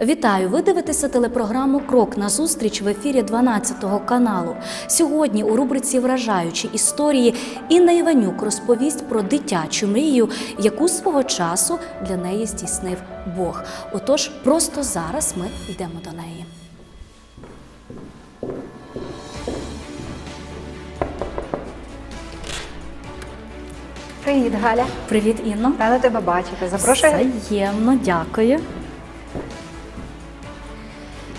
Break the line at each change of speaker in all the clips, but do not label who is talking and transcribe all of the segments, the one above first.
Вітаю! Ви дивитеся телепрограму Крок на зустріч в ефірі 12 каналу. Сьогодні у рубриці Вражаючі історії Інна Іванюк розповість про дитячу мрію, яку свого часу для неї здійснив Бог. Отож, просто зараз ми йдемо до неї.
Привіт, Галя.
Привіт, Інно.
Рада тебе бачити. Запрошую.
Взаємно, дякую.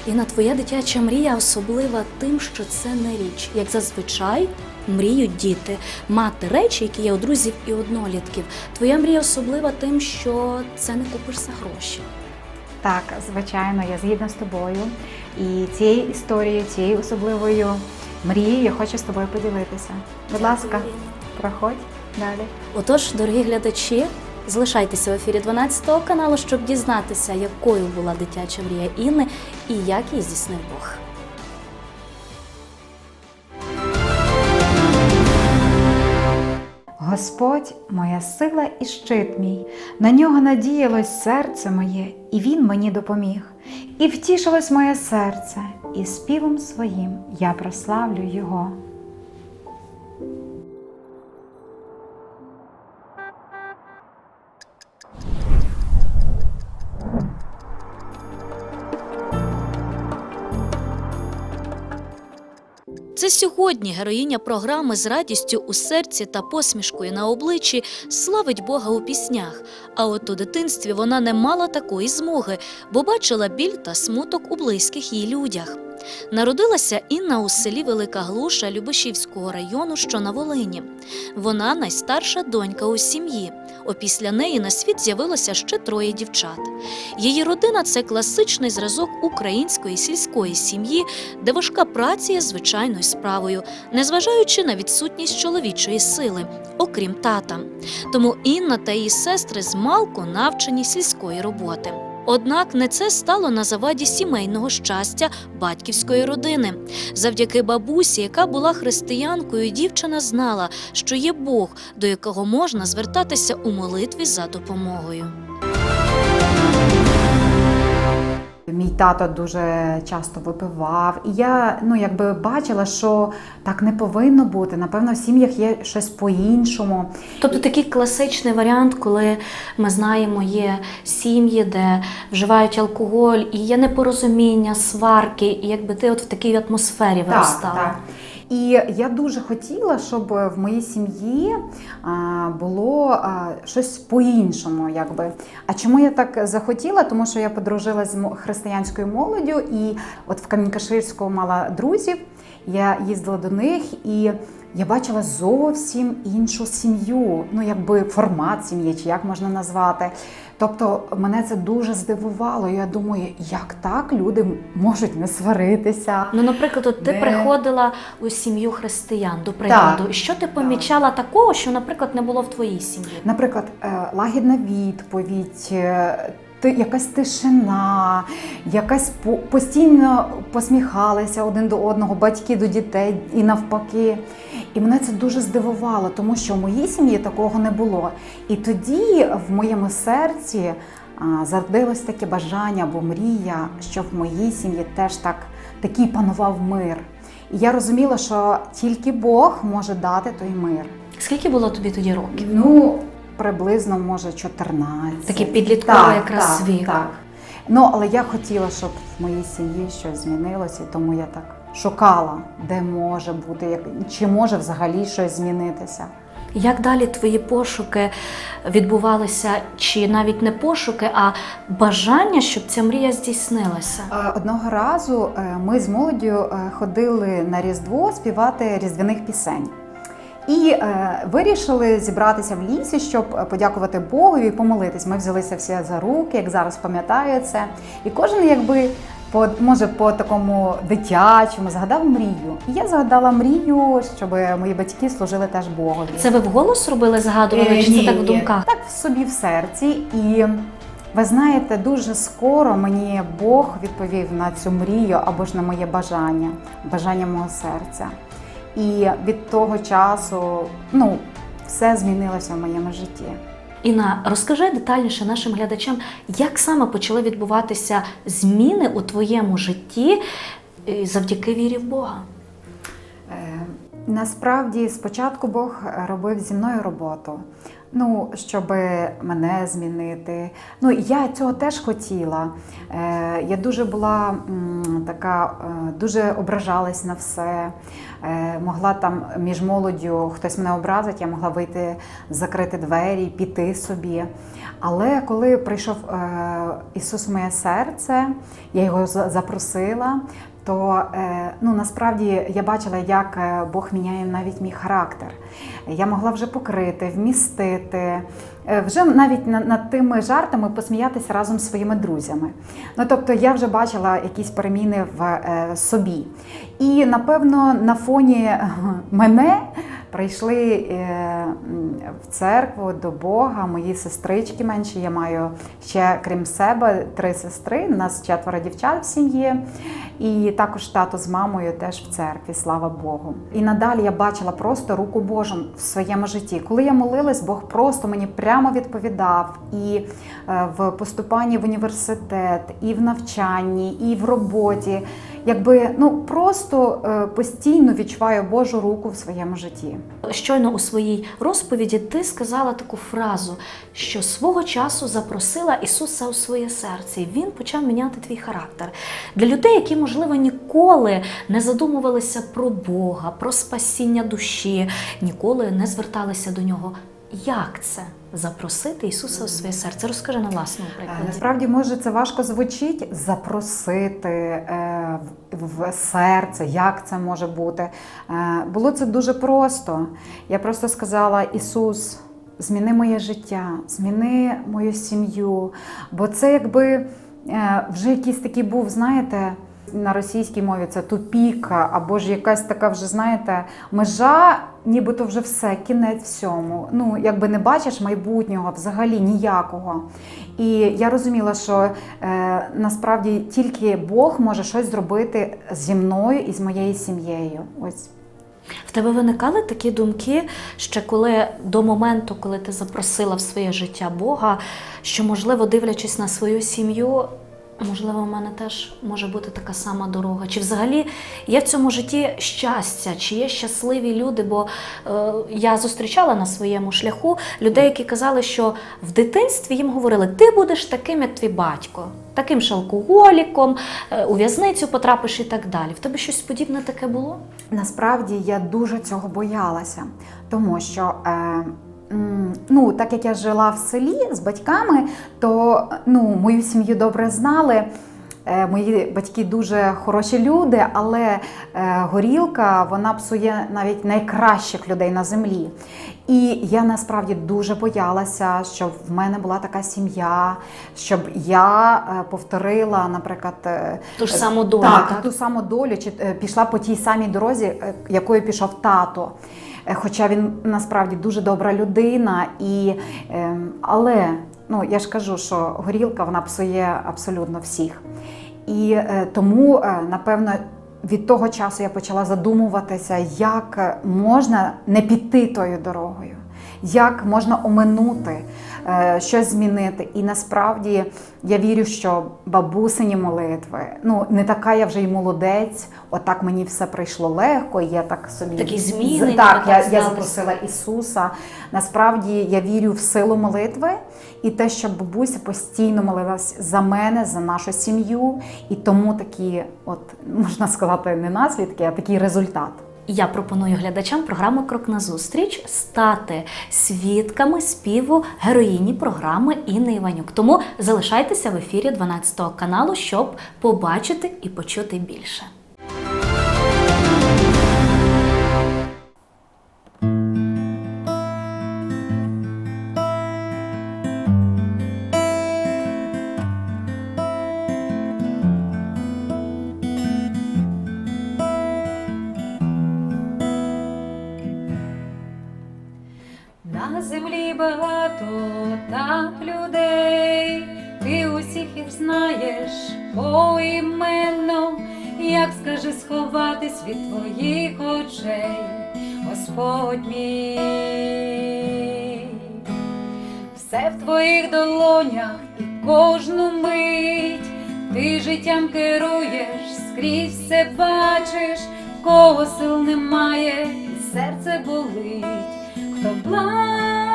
Інна, твоя дитяча мрія особлива тим, що це не річ. Як зазвичай мріють діти, мати речі, які є у друзів і однолітків. Твоя мрія особлива тим, що це не купиш за гроші.
Так, звичайно, я згідна з тобою. І цією історією, цією особливою мрією я хочу з тобою поділитися. Будь ласка, проходь далі.
Отож, дорогі глядачі, залишайтеся в ефірі 12 каналу, щоб дізнатися, якою була дитяча мрія Інни і як її здійснив Бог.
Господь моя сила і щит мій, на нього надіялось серце моє, і Він мені допоміг. І втішилось моє серце, і співом своїм я прославлю Його.
Сьогодні героїня програми з радістю у серці та посмішкою на обличчі славить Бога у піснях. А от у дитинстві вона не мала такої змоги, бо бачила біль та смуток у близьких їй людях. Народилася Інна у селі Велика Глуша Любешівського району, що на Волині. Вона найстарша донька у сім'ї. Опісля неї на світ з'явилося ще троє дівчат. Її родина це класичний зразок української сільської сім'ї, де важка праця є звичайною справою, незважаючи на відсутність чоловічої сили, окрім тата. Тому Інна та її сестри змалку навчені сільської роботи. Однак не це стало на заваді сімейного щастя батьківської родини. Завдяки бабусі, яка була християнкою, дівчина знала, що є Бог, до якого можна звертатися у молитві за допомогою.
Мій тато дуже часто випивав, і я ну якби бачила, що так не повинно бути. Напевно, в сім'ях є щось по-іншому.
Тобто такий класичний варіант, коли ми знаємо, є сім'ї, де вживають алкоголь, і є непорозуміння, сварки, і якби ти от в такій атмосфері виростала.
Так, так. І я дуже хотіла, щоб в моїй сім'ї було щось по-іншому. Якби. А чому я так захотіла? Тому що я подружилася з християнською молоддю, і от в Камінькаширську мала друзів. Я їздила до них і я бачила зовсім іншу сім'ю, ну якби формат сім'ї, чи як можна назвати. Тобто мене це дуже здивувало. Я думаю, як так люди можуть не сваритися.
Ну, наприклад, от ти
Не-
приходила у сім'ю християн, до прикладу.
Так.
Що ти помічала такого, що, наприклад, не було в твоїй сім'ї?
Наприклад, е, лагідна відповідь, е, якась тишина, якась постійно посміхалися один до одного, батьки до дітей і навпаки. І мене це дуже здивувало, тому що в моїй сім'ї такого не було. І тоді в моєму серці зародилось таке бажання або мрія, що в моїй сім'ї теж так такий панував мир. І я розуміла, що тільки Бог може дати той мир.
Скільки було тобі тоді років?
Ну, приблизно, може, 14.
Такий підлітковий якраз
так,
вік.
Так. Ну, але я хотіла, щоб в моїй сім'ї щось змінилося, тому я так шукала, де може бути, як, чи може взагалі щось змінитися.
Як далі твої пошуки відбувалися, чи навіть не пошуки, а бажання, щоб ця мрія здійснилася?
Е, Одного разу е, ми з молоддю е, ходили на Різдво співати різдвяних пісень. І е, вирішили зібратися в лісі, щоб е, подякувати Богові і помолитись. Ми взялися всі за руки, як зараз пам'ятаю це. І кожен, якби по може по такому дитячому згадав мрію. І я згадала мрію, щоб мої батьки служили теж Богові.
Це ви вголос робили, згадували,
Е,
чи це
ні,
так в думках?
Так в собі в серці. І ви знаєте, дуже скоро мені Бог відповів на цю мрію або ж на моє бажання, бажання мого серця. І від того часу ну, все змінилося в моєму житті.
Інна, розкажи детальніше нашим глядачам, як саме почали відбуватися зміни у твоєму житті е, завдяки вірі в Бога.
Е, Насправді, спочатку Бог робив зі мною роботу. Ну, щоб мене змінити. Ну, я цього теж хотіла. Е, я дуже була м, така, е, дуже ображалась на все. Е, могла там між молоддю хтось мене образить, я могла вийти, закрити двері, піти собі. Але коли прийшов е, Ісус в моє серце, я його запросила, то е, ну, насправді я бачила, як Бог міняє навіть мій характер. Я могла вже покрити, вмістити, вже навіть на- над тими жартами посміятися разом з своїми друзями. Ну, тобто я вже бачила якісь переміни в е, собі. І напевно на фоні е, мене прийшли е, в церкву до Бога мої сестрички менші. Я маю ще крім себе три сестри. У нас четверо дівчат в сім'ї. І також тато з мамою теж в церкві, слава Богу. І надалі я бачила просто руку Божу в своєму житті. Коли я молилась, Бог просто мені прямо відповідав і е, в поступанні в університет, і в навчанні, і в роботі. Якби ну просто е, постійно відчуваю Божу руку в своєму житті.
Щойно у своїй розповіді ти сказала таку фразу, що свого часу запросила Ісуса у своє серце, і Він почав міняти твій характер. Для людей, які, можливо, ніколи не задумувалися про Бога, про спасіння душі, ніколи не зверталися до нього. Як це запросити Ісуса у своє серце? Розкажи на власному
Е,
прикладі.
Насправді, може, це важко звучить запросити е, в серце, як це може бути. Е, Було це дуже просто. Я просто сказала: Ісус, зміни моє життя, зміни мою сім'ю. Бо це якби вже якийсь такий був, знаєте. На російській мові це тупіка, або ж якась така вже, знаєте, межа, нібито вже все, кінець всьому. Ну, якби не бачиш майбутнього взагалі ніякого. І я розуміла, що е, насправді тільки Бог може щось зробити зі мною і з моєю сім'єю. Ось.
В тебе виникали такі думки, ще коли до моменту, коли ти запросила в своє життя Бога, що, можливо, дивлячись на свою сім'ю, можливо, в мене теж може бути така сама дорога. Чи взагалі є в цьому житті щастя, чи є щасливі люди? Бо е, я зустрічала на своєму шляху людей, які казали, що в дитинстві їм говорили, ти будеш таким, як твій батько, таким ж алкоголіком, е, у в'язницю потрапиш і так далі. В тебе щось подібне таке було?
Насправді я дуже цього боялася, тому що. Е, Ну, так як я жила в селі з батьками, то ну, мою сім'ю добре знали. Е, Мої батьки дуже хороші люди, але е, горілка вона псує навіть найкращих людей на землі. І я насправді дуже боялася, щоб в мене була така сім'я, щоб я е, повторила, наприклад,
Ту ж саму долю,
так,
так?
ту саму долю, чи пішла по тій самій дорозі, якою пішов тато. Е, Хоча він насправді дуже добра людина, і, ем, але ну, я ж кажу, що горілка вона псує абсолютно всіх. І е, тому, е, напевно, від того часу я почала задумуватися, як можна не піти тою дорогою, як можна оминути, щось змінити. І насправді я вірю, що бабусині молитви, ну не така я вже й молодець, отак мені все прийшло легко. і Я так собі
Такі зміни,
так, я, я запросила Ісуса. Насправді я вірю в силу молитви і те, що бабуся постійно молилась за мене, за нашу сім'ю, і тому такі, от можна сказати, не наслідки, а такий результат.
Я пропоную глядачам програми Крок на зустріч стати свідками співу героїні програми Інни Іванюк. Тому залишайтеся в ефірі 12 каналу, щоб побачити і почути більше.
Багато так людей, ти усіх їх знаєш поіменно, як скажи сховатись від твоїх очей, Господь мій. все в твоїх долонях і кожну мить. Ти життям керуєш, скрізь все бачиш, кого сил немає, і серце болить, хто плаче,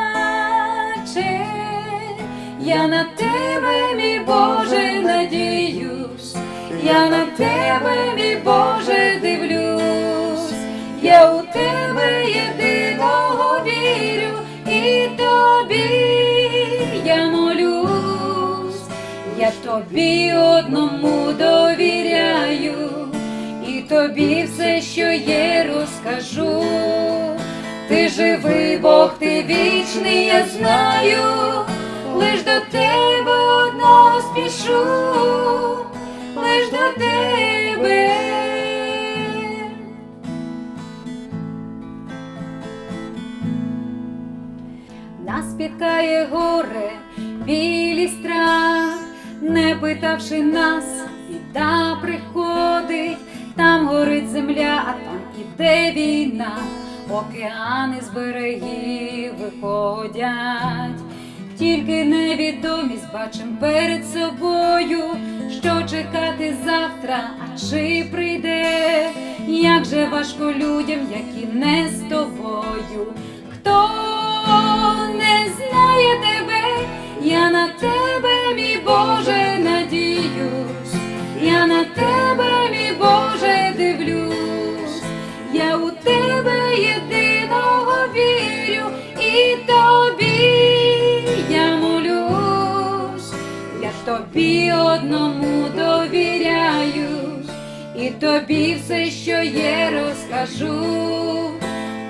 я на тебе, мій Боже, надіюсь, я на тебе, мій Боже, дивлюсь, я у тебе єдиного вірю, і тобі я молюсь, я тобі одному довіряю, і тобі все, що є, розкажу. Ти живий Бог, ти вічний, я знаю, лиш до тебе одного спішу, лиш до тебе. Нас спіткає горе, білі страх, не питавши нас, біда приходить, там горить земля, а там іде війна, океани з берегів виходять, тільки невідомість бачим перед собою, що чекати завтра, а чи прийде, як же важко людям, які не з тобою. Хто не знає тебе, я на тебе, мій Боже, надіюсь, я на тебе, мій Боже, дивлюсь, я у тебе єдиного тобі одному довіряю, і тобі все, що є, розкажу.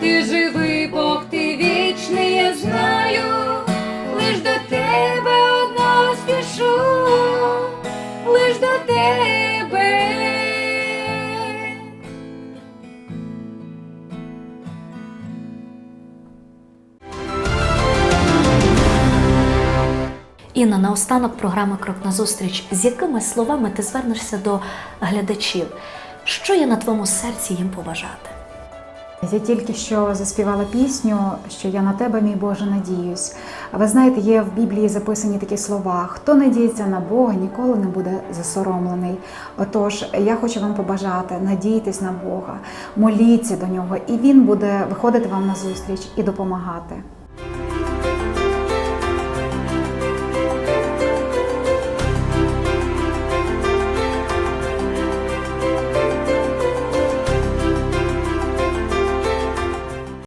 Ти живий Бог, ти вічний, я знаю, лиш до тебе одна спішу, лиш до тебе.
Інна, наостанок програми Крок назустріч. З якими словами ти звернешся до глядачів? Що є на твоєму серці їм побажати?
Я тільки що заспівала пісню, що я на тебе, мій Боже, надіюсь. Ви знаєте, є в Біблії записані такі слова: хто надіється на Бога, ніколи не буде засоромлений. Отож, я хочу вам побажати, надійтесь на Бога, моліться до нього, і Він буде виходити вам на зустріч і допомагати.